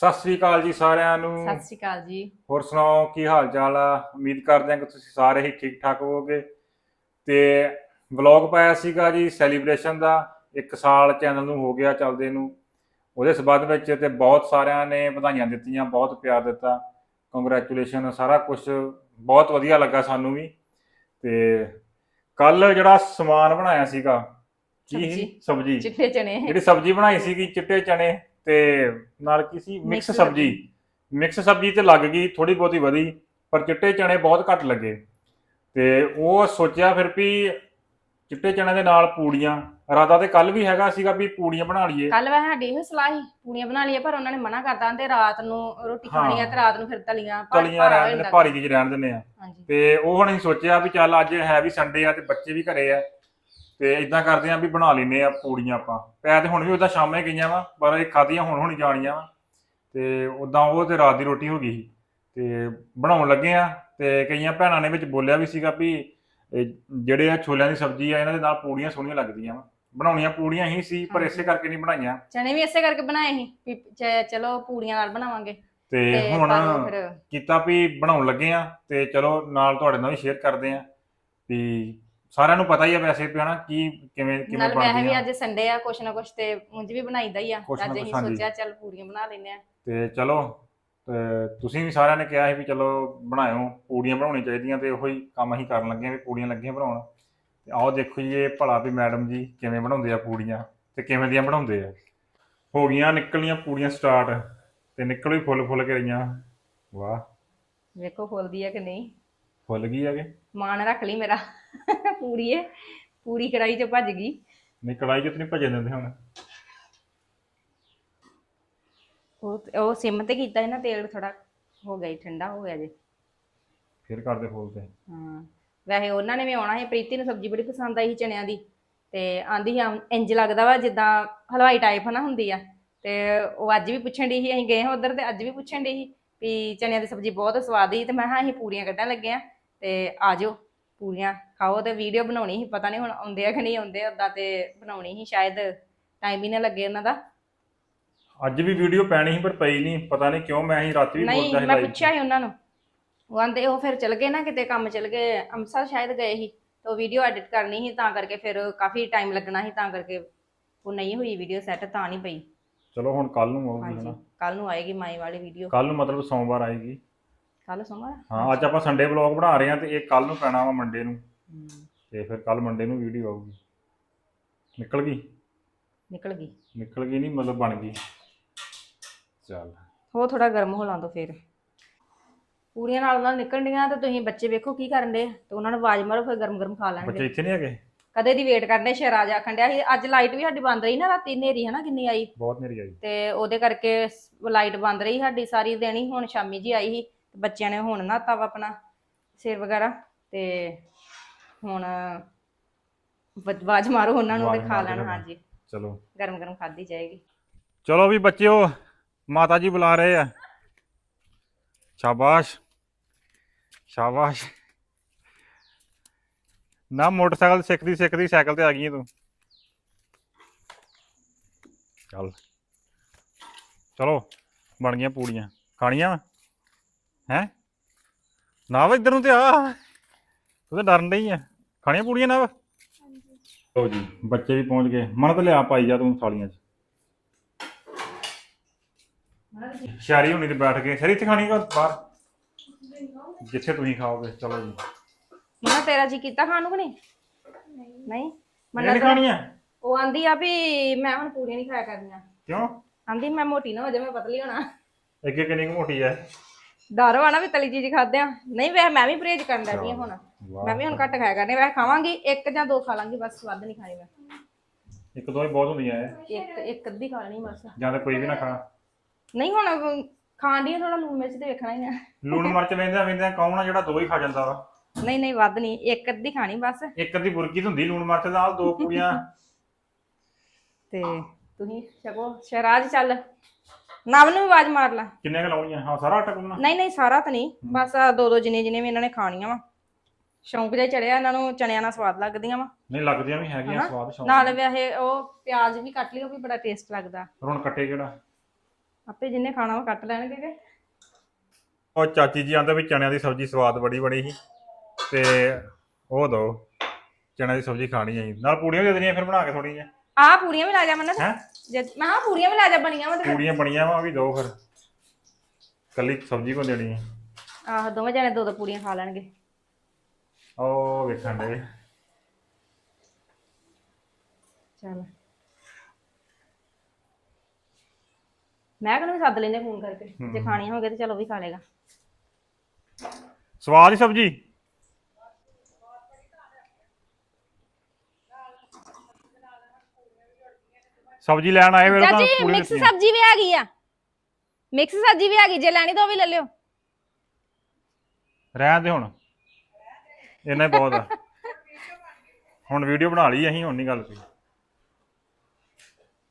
ਸਤਿ ਸ੍ਰੀ ਅਕਾਲ ਜੀ ਸਾਰਿਆਂ ਨੂੰ। ਸਤਿ ਸ਼੍ਰੀ ਅਕਾਲ ਜੀ। ਹੋਰ ਸੁਣਾਓ ਕੀ ਹਾਲ ਚਾਲ ਆ? ਉਮੀਦ ਕਰਦੇ ਹਾਂ ਕਿ ਤੁਸੀਂ ਸਾਰੇ ਹੀ ਠੀਕ ਠਾਕ ਹੋਵੋਗੇ। ਤੇ ਵਲੌਗ ਪਾਇਆ ਸੀਗਾ ਜੀ ਸੈਲੀਬ੍ਰੇਸ਼ਨ ਦਾ ਇੱਕ ਸਾਲ ਚੈਨਲ ਨੂੰ ਹੋ ਗਿਆ ਚੱਲਦੇ ਨੂੰ। ਉਹਦੇ ਸਬੰਧ ਵਿੱਚ ਤੇ ਬਹੁਤ ਸਾਰਿਆਂ ਨੇ ਵਧਾਈਆਂ ਦਿੱਤੀਆਂ ਬਹੁਤ ਪਿਆਰ ਦਿੱਤਾ। ਕੰਗ੍ਰੈਚੁਲੇਸ਼ਨ ਸਾਰਾ ਕੁਝ ਬਹੁਤ ਵਧੀਆ ਲੱਗਾ ਸਾਨੂੰ ਵੀ। ਤੇ ਕੱਲ ਜਿਹੜਾ ਸਮਾਨ ਬਣਾਇਆ ਸੀਗਾ ਕੀ? ਸਬਜ਼ੀ। ਸਬਜੀ। ਚਿੱਟੇ ਚਨੇ। ਜਿਹੜੀ ਸਬਜ਼ੀ ਬਣਾਈ ਸੀਗੀ ਚਿੱਟੇ ਚਨੇ। ਤੇ ਨਾਲ ਕੀ ਸੀ? ਮਿਕਸ ਸਬਜ਼ੀ। ਮਿਕਸ ਸਬਜ਼ੀ ਤੇ ਲੱਗ ਗਈ ਥੋੜੀ ਬਹੁਤੀ ਵਧੀ ਪਰ ਚਿੱਟੇ ਚਨੇ ਬਹੁਤ ਘੱਟ ਲੱਗੇ। ਤੇ ਉਹ ਸੋਚਿਆ ਫਿਰ ਵੀ ਚਿੱਟੇ ਚਨੇ ਦੇ ਨਾਲ ਪੂੜੀਆਂ ਰਾਦਾ ਤੇ ਕੱਲ ਵੀ ਹੈਗਾ ਸੀਗਾ ਵੀ ਪੂੜੀਆਂ ਬਣਾ ਲਈਏ। ਕੱਲ ਵੈ ਸਾਡੀ ਇਹੋ ਸਲਾਹ ਸੀ ਪੂੜੀਆਂ ਬਣਾ ਲਈਏ ਪਰ ਉਹਨਾਂ ਨੇ ਮਨਾ ਕਰਤਾ ਤੇ ਰਾਤ ਨੂੰ ਰੋਟੀ ਖਾਣੀ ਆ ਹਾਂ। ਤੇ ਰਾਤ ਨੂੰ ਫਿਰ ਤਲੀਆਂ ਤਲੀਆਂ ਹੋ ਰਹਿਣ ਦੇ। ਭਾਰੀ ਜਿਹੀ ਰਹਿਣ ਦਿੰਦੇ ਆ। ਤੇ ਉਹ ਹੁਣ ਅਸੀਂ ਸੋਚਿਆ ਵੀ ਚੱਲ ਅੱਜ ਹੈ ਵੀ ਸੰਡੇ ਆ ਤੇ ਬੱਚੇ ਵੀ ਘਰੇ ਆ। ਤੇ ਇਦਾਂ ਕਰਦੇ ਆ ਵੀ ਬਣਾ ਲੈਨੇ ਆ ਪੂੜੀਆਂ ਆਪਾਂ। ਪੈ ਤੇ ਹੁਣ ਵੀ ਉਦਾਂ ਸ਼ਾਮੇ ਗਈਆਂ ਵਾ ਪਰ ਇਹ ਖਾਧੀਆਂ ਹੁਣ ਹੁਣ ਜਾਣੀਆਂ ਵਾ। ਤੇ ਉਦਾਂ ਉਹ ਤੇ ਰਾਤ ਦੀ ਰੋਟੀ ਹੋ ਗਈ ਸੀ। ਤੇ ਬਣਾਉਣ ਲੱਗੇ ਆ ਤੇ ਕਈਆਂ ਭੈਣਾਂ ਨੇ ਵਿੱਚ ਬੋਲਿਆ ਵੀ ਸੀਗਾ ਵੀ ਜਿਹੜੇ ਆ ਛੋਲਿਆਂ ਦੀ ਸਬਜ਼ੀ ਆ ਇਹਨਾਂ ਦੇ ਨਾਲ ਪੂੜੀਆਂ ਸੋਹਣੀਆਂ ਲੱਗਦੀਆਂ ਵਾ। ਬਣਾਉਣੀਆਂ ਪੂੜੀਆਂ ਹੀ ਸੀ ਪਰ ਇਸੇ ਕਰਕੇ ਨਹੀਂ ਬਣਾਈਆਂ। ਚਨੇ ਵੀ ਇਸੇ ਕਰਕੇ ਬਣਾਏ ਸੀ ਵੀ ਚਲੋ ਪੂੜੀਆਂ ਨਾਲ ਬਣਾਵਾਂਗੇ। ਤੇ ਹੁਣ ਕੀਤਾ ਵੀ ਬਣਾਉਣ ਲੱਗੇ ਆ ਤੇ ਚਲੋ ਨਾਲ ਤੁਹਾਡੇ ਨਾਲ ਵੀ ਸ਼ੇਅਰ ਕਰਦੇ ਆ ਵੀ ਸਾਰਿਆਂ ਨੂੰ ਪਤਾ ਹੀ ਆ ਵੈਸੇ ਵੀ ਹਨਾ ਕੀ ਕਿਵੇਂ ਕਿਵੇਂ ਨਾਲ ਵੈਸੇ ਵੀ ਬਣਦੀਆਂ ਅੱਜ ਸੰਡੇ ਆ ਕੁਛ ਨਾ ਕੁਛ ਤੇ ਉਂਝ ਵੀ ਬਣਾਈਦਾ ਹੀ ਆ। ਕੁਛ ਨਾ ਅੱਜ ਕੁਛ, ਅਸੀਂ ਹਾਂਜੀ। ਸੋਚਿਆ ਚੱਲ ਪੂੜੀਆਂ ਬਣਾ ਲੈਨੇ ਆ। ਤੇ ਚਲੋ ਤੇ ਤੁਸੀਂ ਵੀ ਸਾਰਿਆਂ ਨੇ ਕਿਹਾ ਸੀ ਵੀ ਚਲੋ ਬਣਾਇਓ ਪੂੜੀਆਂ ਬਣਾਉਣੀਆਂ ਚਾਹੀਦੀਆਂ ਤੇ ਉਹੀ ਕੰਮ ਅਸੀਂ ਕਰਨ ਲੱਗੇ ਆ ਵੀ ਪੂੜੀਆਂ ਲੱਗੀਆਂ ਬਣਾਉਣ। ਤੇ ਆਓ ਦੇਖੋ ਜੀ ਇਹ ਭਲਾ ਵੀ ਮੈਡਮ ਜੀ ਕਿਵੇਂ ਬਣਾਉਂਦੇ ਆ ਪੂੜੀਆਂ ਤੇ ਕਿਵੇਂ ਦੀਆਂ ਬਣਾਉਂਦੇ ਆ। ਹੋ ਗਈਆਂ ਨਿਕਲੀਆਂ ਪੂੜੀਆਂ ਸਟਾਰਟ ਤੇ ਨਿਕਲ ਵੀ ਫੁੱਲ ਫੁੱਲ ਕੇ ਰਹੀਆਂ। ਵਾਹ। ਵੇਖੋ ਫੁੱਲਦੀ ਆ ਕਿ ਨਹੀਂ। ਫੁੱਲ ਗਈ ਆਗੇ ਮਾਨ ਰੱਖ ਲਈ ਮੇਰਾ। ਪੂਰੀਏ ਪੂਰੀ ਕੜਾਈ ਚ ਭੱਜ ਗਈ। ਨਹੀਂ ਕੜਾਈ ਨਹੀਂ ਭਜਣ ਦਿੰਦੇ ਹੁਣ। ਉਹ ਉਹ ਸਿਮ ਤੇ ਕੀਤਾ ਸੀ ਨਾ ਤੇਲ ਥੋੜਾ ਹੋ ਗਿਆ ਜੀ, ਠੰਡਾ ਹੋ ਗਿਆ ਜੇ। ਫਿਰ ਕਰਦੇ ਫੁੱਲ ਤੇ। ਹਾਂ ਵੈਸੇ ਉਹਨਾਂ ਨੇ ਵੀ ਆਉਣਾ ਸੀ ਪ੍ਰੀਤੀ ਨੂੰ ਸਬਜ਼ੀ ਬੜੀ ਪਸੰਦ ਆਈ ਸੀ ਚਨਿਆਂ ਦੀ। ਤੇ ਆਂਦੀ ਸੀ ਇੰਜ ਲੱਗਦਾ ਵਾ ਜਿੱਦਾਂ ਹਲਵਾਈ ਟਾਈਪ ਨਾ ਹੁੰਦੀ ਆ। ਤੇ ਉਹ ਅੱਜ ਵੀ ਪੁੱਛਣ ਦੀ ਸੀ ਅਸੀਂ ਗਏ ਹਾਂ ਉਧਰ ਤੇ ਅੱਜ ਵੀ ਪੁੱਛਣ ਦੀ ਸੀ ਵੀ ਚਨਿਆਂ ਦੀ ਸਬਜ਼ੀ ਬਹੁਤ ਸਵਾਦ ਸੀ। ਤੇ ਮੈਂ ਹਾਂ ਅਸੀਂ ਪੂਰੀਆਂ ਕੱਢਣ ਲੱਗੇ ਆ। ਤੇ ਆ ਜਾਓ ਪੂਰੀਆਂ ਖਾਓ ਤੇ ਵੀਡੀਓ ਬਣਾਉਣੀ ਸੀ ਪਤਾ ਨਹੀਂ ਹੁਣ ਆਉਂਦੇ ਆ ਕਿ ਨਹੀਂ ਆਉਂਦੇ ਉਦਾਂ ਤੇ ਬਣਾਉਣੀ ਸੀ ਸ਼ਾਇਦ ਟਾਈਮ ਹੀ ਨਾ ਲੱਗੇ ਉਹਨਾਂ ਦਾ। ਅੱਜ ਵੀ ਵੀਡੀਓ ਪੈਣੀ ਸੀ ਪਰ ਪਈ ਨਹੀਂ ਪਤਾ ਨਹੀਂ ਕਿਉਂ ਮੈਂ ਹੀ ਰਾਤੀ ਵੀ ਨਹੀਂ ਬੋਲਦਾ ਸੀ ਮੈਂ। ਪੁੱਛਿਆ ਸੀ ਉਹਨਾਂ ਨੂੰ। ਉਹ ਆਂਦੇ ਉਹ ਫਿਰ ਚਲ ਗਏ ਨਾ ਕਿਤੇ ਕੰਮ ਚਲ ਗਏ ਅੰਮ੍ਰਿਤਸਰ ਸ਼ਾਇਦ ਗਏ ਸੀ ਤੇ ਉਹ ਵੀਡੀਓ ਐਡਿਟ ਕਰਨੀ ਸੀ ਤਾਂ ਕਰਕੇ ਫਿਰ ਕਾਫੀ ਟਾਈਮ ਲੱਗਣਾ ਸੀ ਤਾਂ ਕਰਕੇ ਉਹ ਨਹੀਂ ਹੋਈ ਵੀਡੀਓ ਸੈੱਟ ਤਾਂ ਨਹੀਂ ਪਈ। ਚਲੋ ਹੁਣ ਕੱਲ ਨੂੰ ਆਊਗੀ ਹਾਂਜੀ ਹਨਾ। ਕੱਲ ਨੂੰ ਆਏਗੀ ਮਾਈ ਵਾਲੀ ਵੀਡੀਓ ਕੱਲ ਨੂੰ ਮਤਲਬ ਸੋਮਵਾਰ ਆਏਗੀ। ਕੱਲ ਸੋਮਵਾਰ? ਹਾਂ ਅੱਜ ਆਪਾਂ ਸੰਡੇ ਵਲੌਗ ਬਣਾ ਰਹੇ ਹਾਂ ਤੇ ਇਹ ਕੱਲ ਨੂੰ ਪੈਣਾ ਵਾ ਮੰਡੇ ਨੂੰ। ਹਮ, ਤੇ ਫਿਰ ਕੱਲ ਮੰਡੇ ਨੂੰ ਵੀਡੀਓ ਆਊਗੀ। ਨਿਕਲ ਗਈ? ਨਿਕਲ ਗਈ। ਨਿਕਲ ਗਈ ਨਹੀਂ ਮਤਲਬ ਬਣ ਗਈ। ਚੱਲ। ਉਹ ਥੋੜਾ ਗਰਮ ਹੋ ਲਾਂ ਦੋ ਫਿਰ। ਪੂਰੀਆਂ ਨਾਲ ਨਾਲ ਨਿਕਲਣੀਆਂ ਤੇ ਤੁਸੀਂ ਬੱਚੇ ਵੇਖੋ ਕੀ ਕਰਨ ਦੇ ਤੇ ਉਹਨਾਂ ਨੂੰ ਆਵਾਜ਼ ਮਾਰੋ ਫਿਰ ਗਰਮ ਗਰਮ ਖਾ ਲੈਣਗੇ। ਬੱਚੇ ਇੱਥੇ ਨਹੀਂ ਹੈਗੇ? ਕਦੇ ਦੀ ਵੇਟ ਕਰਨੇ ਸ਼ਰਾਜ ਆਖਣ ਡਿਆ ਸੀ। ਅੱਜ ਲਾਈਟ ਵੀ ਸਾਡੀ ਬੰਦ ਰਹੀ ਨਾ ਰਾਤੀ ਹਨੇਰੀ ਹਨਾ ਕਿੰਨੀ ਆਈ। ਬਹੁਤ ਨੇਰੀ ਆਈ। ਤੇ ਉਹਦੇ ਕਰਕੇ ਲਾਈਟ ਬੰਦ ਰਹੀ ਸਾਡੀ ਸਾਰੀ ਦੇਣੀ ਹੁਣ ਸ਼ਾਮੀ ਜੀ ਆਈ ਸੀ। ਬੱਚਿਆਂ ਨੇ ਹੁਣ ਨਹਾਤਾ ਵਾ ਆਪਣਾ ਸਿਰ ਵਗੈਰਾ ਤੇ ਹੁਣ ਵਾ- ਆਵਾਜ਼ ਮਾਰੋ ਉਹਨਾਂ ਨੂੰ ਤੇ ਆਵਾਜ਼ ਖਾ ਮਾਰ ਕੇ ਲੈਣ। ਹਾਂਜੀ। ਚਲੋ। ਗਰਮ ਗਰਮ ਖਾਦੀ ਜਾਏਗੀ। ਚਲੋ ਵੀ ਬੱਚਿਓ ਮਾਤਾ ਜੀ ਬੁਲਾ ਰਹੇ ਆ। ਸ਼ਾਬਾਸ਼। ਸ਼ਾਬਾਸ਼। ਨਾ ਮੋਟਰਸਾਈਕਲ ਸਿੱਖਦੀ ਸਿੱਖਦੀ ਸਾਈਕਲ ਤੇ ਆ ਗਈ ਤੂੰ। ਚੱਲ। ਚਲੋ ਬਣ ਗਈਆਂ ਪੂੜੀਆਂ। ਖਾਣੀਆਂ ਹੈ? ਨਾ ਵਾ ਇੱਧਰ ਨੂੰ ਤੇ ਆ। ਤਾਂ ਡਰਨ ਡਈ ਆ। ਖਾਣੀਆਂ ਪੂੜੀਆਂ ਨਾ ਵਾ? ਲਓ ਜੀ ਬੱਚੇ ਵੀ ਪਹੁੰਚ ਗਏ। ਮਨ ਤਾਂ ਲਿਆ ਪਾਈ ਜਾ ਤੂੰ ਥਾਲੀਆਂ 'ਚ। ਸ਼ਾਰੀ ਹੁਣੀ ਤੇ ਬੈਠ ਕੇ। ਸ਼ਰੀ ਇੱਥੇ ਖਾਣੀ ਕੋ ਬਾਹਰ? ਜਿੱਥੇ ਤੁਸੀਂ ਖਾਓਗੇ ਚਲੋ ਜੀ। ਮਨਾ ਤੇਰਾ ਜੀ ਕੀਤਾ ਖਾਣ ਨੂੰ ਕਿ ਨਹੀਂ? ਨਹੀਂ। ਮੰਨਾ ਨਹੀਂ ਖਾਣੀ ਆ। ਉਹ ਆਂਦੀ ਆ ਵੀ ਮੈਂ ਹੁਣ ਪੂਰੀਆਂ ਨਹੀਂ ਖਾਇਆ ਕਰਨੀਆਂ। ਕਿਉਂ? ਆਂਦੀ ਮੈਂ ਮੋਟੀ ਨਾ ਹੋ ਜਾ ਮੈਂ ਪਤਲੀ ਹੋਣਾ। ਅੱਗੇ ਕਿੰਨੀ ਕੁ ਮੋਟੀ ਐ ਡਰ ਵਾ ਨਾ ਵੀ ਤਲੀ ਚੀਜ਼ ਖਾਦੇ ਆ ਨਹੀਂ ਵੇ ਮੈਂ ਵੀ ਪਰਹੇਜ ਕਰਨ ਲੱਗੀ ਆ ਹੁਣ। ਮੈਂ ਵੀ ਹੁਣ ਘੱਟ ਖਾਇਆ ਕਰਨੇ ਵੈਸੇ ਖਾਵਾਂਗੀ ਇੱਕ ਜਾਂ ਦੋ ਖਾ ਲਾਂਗੀ ਬਸ ਵੱਧ ਨਹੀਂ ਖਾਣੀ ਮੈਂ। ਇੱਕ ਦੋ ਹੀ ਬਹੁਤ ਹੁੰਦੀਆਂ ਐ। ਇੱਕ ਇੱਕ ਅੱਧੀ ਖਾ ਲੈਣੀ ਬਸ। ਜਾਂ ਤਾਂ ਕੋਈ ਵੀ ਨਾ ਖਾ। ਨਹੀਂ ਹੁਣ ਖਾਣ ਦੀ ਥੋੜਾ ਲੂਣ ਮਿਰਚ ਤੇ ਵੇਖਣਾ ਹੀ ਆ। ਲੂਣ ਮਿਰਚ ਵੇਂਦਿਆਂ ਵੇਂਦਿਆਂ ਕੌਣ ਆ ਜਿਹੜਾ ਦੋ ਹੀ ਖਾ ਜਾਂਦਾ ਵਾ? ਨਹੀਂ ਨਹੀਂ ਵੱਧ ਨਹੀਂ ਇੱਕ ਅੱਧੀ ਖਾਣੀ ਬਸ। ਇੱਕ ਅੱਧੀ ਬੁਰਕੀ ਤਾਂ ਹੁੰਦੀ ਲੂਣ ਮਿਰਚ ਨਾਲ ਦੋ ਪੂੜੀਆਂ। ਤੇ ਤੁਸੀਂ ਛਕੋ ਸ਼ਰਾਜ ਚੱਲ। ਨਵ ਨੂੰ ਵੀ ਆਵਾਜ਼ ਮਾਰ ਲਾ। ਕਿੰਨੇ ਕੁ ਲਾਉਣੀਆਂ? ਹਾਂ ਸਾਰਾ ਆਟਾ ਗੁੰਨਣਾ? ਨਹੀਂ ਨਹੀਂ ਸਾਰਾ ਤਾਂ ਨਹੀਂ। ਬਸ ਆਹ ਦੋ ਦੋ ਜਿੰਨੇ ਜਿੰਨੇ ਵੀ ਇਹਨਾਂ ਨੇ ਖਾਣੀਆਂ ਵਾ। ਸ਼ੌਂਕ ਜਿਹਾ ਚੜਿਆ ਇਹਨਾਂ ਨੂੰ ਚਣਿਆਂ ਨਾਲ ਸਵਾਦ ਲੱਗਦੀਆਂ ਵਾ। ਨਹੀਂ ਲੱਗਦੀਆਂ ਵੀ ਹੈਗੀਆਂ ਹਨਾ? ਸਵਾਦ ਸ਼ੌਂਕ ਨਾਲ ਵੈਸੇ ਉਹ ਪਿਆਜ਼ ਵੀ ਕੱਟ ਲਿਓ ਵੀ ਬੜਾ ਟੇਸਟ ਲੱਗਦਾ। ਹੁਣ ਕੱਟੇ ਕਿਹੜਾ? ਆਪੇ ਜਿੰਨੇ ਖਾਣਾ ਉਹ ਕੱਟ ਲੈਣਗੇ ਕਿ? ਉਹ ਚਾਚੀ ਜੀ ਆਂਦੇ ਵੀ ਚਣਿਆਂ ਦੀ ਸਬਜ਼ੀ ਸਵਾਦ ਬੜੀ ਬਣੀ ਸੀ। ਤੇ ਉਹ ਦੋ ਚਣਿਆਂ ਦੀ ਸਬਜ਼ੀ ਖਾਣੀ ਹੈ। ਨਾਲ ਪੂੜੀਆਂ ਦੇ ਦੇਣੀਆਂ ਫਿਰ ਬਣਾ ਕੇ ਥੋੜੀ ਜਿਹੀਆਂ। ਆਹ ਪੂਰੀਆਂ ਵੀ ਲਾ ਜਾ ਮੰਨਤ ਹੈ? ਜੇ ਮੈਂ ਹਾਂ ਪੂਰੀਆਂ ਵੀ ਲਾ ਜਾ ਬਣੀਆਂ ਵਾ ਤੇ ਫਿਰ- ਪੂੜੀਆਂ ਬਣੀਆਂ ਵਾ ਉਹ ਵੀ ਦੋ ਫਿਰ। ਕੱਲੀ ਸਬਜ਼ੀ ਕੋ ਦੇਣੀ ਹੈ ਆਹ ਦੋਵੇਂ ਜਣੇ ਦੋ ਦੋ ਪੂਰੀਆਂ ਖਾ ਲੈਣਗੇ। ਉਹ ਵੇਖਣ ਦੇ। ਚੱਲ। ਮੈਂ ਕਹਿੰਦਾ ਵੀ ਸੱਦ ਲੈਨੇ ਫੋਨ ਕਰਕੇ। ਜੇ ਖਾਣੀਆਂ ਹੋਗੇ ਤੇ ਚਲੋ ਵੀ ਖਾ ਲੇਗਾ ਸਵਾਦ ਹੀ ਸਬਜ਼ੀ। ਸਬਜ਼ੀ ਲੈਣ ਆਏ ਵੇਲੇ ਤਾਂ ਚਾਚੀ ਮਿਕਸ। ਸਬਜ਼ੀ ਵੀ ਆ ਗਈ ਆ। ਮਿਕਸ ਸਬਜ਼ੀ ਵੀ ਆ ਗਈ ਜੇ ਲੈਣੀ ਤਾਂ ਉਹ ਵੀ ਲੈ ਲਿਓ। ਰਹਿਣ ਦੇ ਹੁਣ। ਇੰਨਾ ਹੀ ਬਹੁਤ ਆ। ਹੁਣ ਵੀਡੀਓ ਬਣਾ ਲਈ ਅਸੀਂ ਹੁਣ ਨਹੀਂ ਗੱਲ ਕੋਈ ਮੈਂ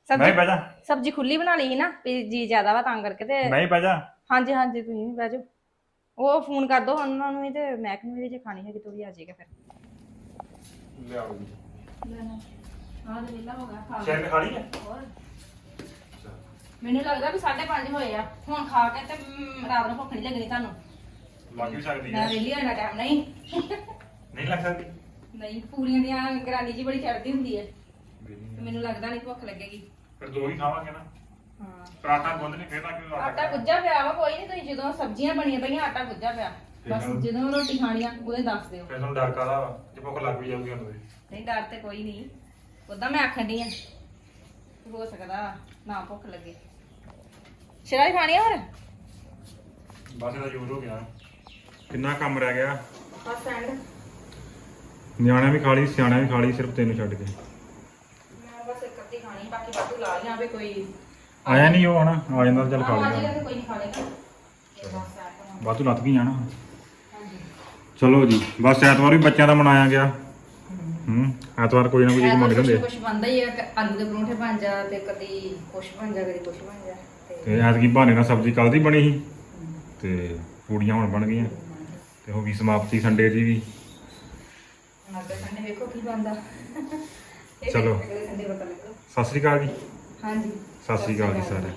ਸਬਜ਼ੀ ਬਹਿ ਜਾ। ਸਬਜ਼ੀ ਖੁੱਲੀ ਬਣਾ ਲਈ ਸੀ ਨਾ ਵੀ ਜੀ ਜ਼ਿਆਦਾ ਵਾ ਤਾਂ ਕਰਕੇ ਤੇ ਮੈਂ ਹੀ ਬਹਿ ਜਾ। ਹਾਂਜੀ ਹਾਂਜੀ ਤੁਸੀਂ ਵੀ ਬਹਿ ਜਾਓ। ਉਹ ਫੋਨ ਕਰ ਦੋ ਉਹਨਾਂ ਨੂੰ ਵੀ ਤੇ ਮੈਂ ਨੂੰ ਵੀ ਜੇ ਖਾਣੀ ਹੈਗੀ ਤਾਂ ਉਹ ਵੀ ਆ ਜਾਏਗਾ ਫਿਰ। ਲਿਆਓ ਹਾਂ ਤੇ ਵਿਹਲਾ ਹੋ ਗਿਆ ਖਾ ਸ਼ੇਰ ਖਾ ਲਈ ਹੈ ਹੋਰ? ਮੈਨੂੰ ਲੱਗਦਾ ਵੀ 5:30 ਹੋਏ ਆ। ਹੁਣ ਖਾ ਕੇ ਤੇ ਮ, ਰਾਤ ਨੂੰ ਭੁੱਖ ਨਹੀਂ ਲੱਗਣੀ ਤੁਹਾਨੂੰ। ਲੱਗ ਵੀ ਸਕਦੀ ਮੈਂ ਹੈ ਵਿਹਲੀ ਹੋਣਾ ਟਾਈਮ ਨਹੀਂ। ਨਹੀਂ ਲੱਗ ਸਕਦੀ? ਨਹੀਂ ਪੂਰੀਆਂ ਦੀਆਂ ਗਰਾਨੀ ਜੀ ਬੜੀ ਚੜਦੀ ਹੁੰਦੀ ਹੈ ਤੇ ਮੈਨੂੰ ਲੱਗਦਾ ਨਹੀਂ ਭੁੱਖ ਲੱਗੇਗੀ। ਫਿਰ ਦੋ ਹੀ ਖਾਵਾਂਗੇ ਨਾ। ਹਾਂ। ਪਰਾਠਾ ਗੁੰਦ ਨਹੀਂ ਫੇਰ ਲੱਗ ਆਟਾ ਗੁੱਜਾ ਪਿਆ ਵਾ ਕੋਈ ਨਹੀਂ ਤੁਸੀਂ ਜਦੋਂ ਸਬਜ਼ੀਆਂ ਬਣੀਆਂ ਪਈਆਂ ਆਟਾ ਗੁੱਜਾ ਪਿਆ। ਬਸ ਠੀਕ ਆ। ਜਦੋਂ ਰੋਟੀ ਖਾਣੀ ਆ ਉਹਦੇ ਦੱਸ ਦਿਓ। ਫਿਰ ਤੁਹਾਨੂੰ ਡਰ ਕਾਦਾ ਵਾ? ਜੇ ਭੁੱਖ ਲੱਗ ਵੀ ਜਾਊਗੀ ਤੁਹਾਨੂੰ ਨਹੀਂ ਡਰ ਤੇ ਕੋਈ ਨਹੀਂ ਉਦਾਂ ਮੈਂ ਆਖਣ ਡਈ ਆ। ਹੋ ਸਕਦਾ ਨਾ ਭੁੱਖ ਲੱਗੇ। ਸ਼ਰਾਈ ਖਾਣੀ ਆ ਹੋਰ? ਬਸ ਇਹਦਾ ਯੂਜ਼ ਹੋ ਗਿਆ। ਕਿੰਨਾ ਕੰਮ ਰਹਿ ਗਿਆ? ਬਸ ਐਂਡ। ਨਿਆਣਿਆਂ ਵੀ ਖਾ ਲਈ ਸਿਆਣਿਆਂ ਵੀ ਖਾ ਲਈ ਸਿਰਫ ਤੈਨੂੰ ਛੱਡ ਕੇ। ਮੈਂ ਬਸ ਇੱਕ ਅੱਧੀ ਖਾਣੀ ਬਾਕੀ ਬਾਕੀ ਲਾ ਲਿਆ ਵੀ ਕੋਈ ਆਇਆ ਨਹੀਂ ਉਹ ਹਨਾ? ਆ ਜਾਂਦਾ ਚੱਲ ਖਾ ਲਿਆ ਕੋਈ ਨਹੀਂ ਖਾ ਲੇਗਾ। ਇਹ ਬਸ ਐ ਬਣਾ ਬਾਤੂ ਲੱਤ ਗਈ ਜਾਣਾ ਹਾਂਜੀ। ਚਲੋ ਜੀ ਬਸ ਐਤਵਾਰ ਵੀ ਬੱਚਿਆਂ ਦਾ ਮਨਾਇਆ ਗਿਆ। ਹੂੰ ਐਤਵਾਰ ਕੋਈ ਨਾ ਕੋਈ ਚੀਜ਼ ਮੰਗ ਜਾਂਦੇ ਕੁਝ ਬੰਦਾ ਹੀ ਆ ਕਿ ਆਲੂ ਦੇ ਪਰੌਂਠੇ ਬਣ ਜਾ ਤੇ ਕਦੀ ਕੁਛ ਬਣ ਜਾ ਕਦੀ ਕੁਛ ਬਣ ਜਾ ਤੇ ਤੇ ਐਤਕੀ ਬਹਾਨੇ ਨਾਲ ਸਬਜ਼ੀ ਕੱਲ ਦੀ ਬਣੀ ਸੀ। ਤੇ ਪੂੜੀਆਂ ਹੁਣ ਬਣ ਗਈਆਂ। ਤੇ ਹੋ ਗਈ ਸਮਾਪਤੀ ਸੰਡੇ ਦੀ ਵੀ। ਹੁਣ ਅੱਗੇ ਸੰਡੇ ਵੇਖੋ ਕੀ ਬਣਦਾ। ਇਹ ਚਲੋ। ਅਗਲੇ ਸੰਡੇ ਪਤਾ ਲੱਗੂ ਸਤਿ ਸ੍ਰੀ ਅਕਾਲ ਜੀ। ਹਾਂਜੀ। ਸਤਿ ਸ੍ਰੀ ਅਕਾਲ ਜੀ ਸਾਰੇ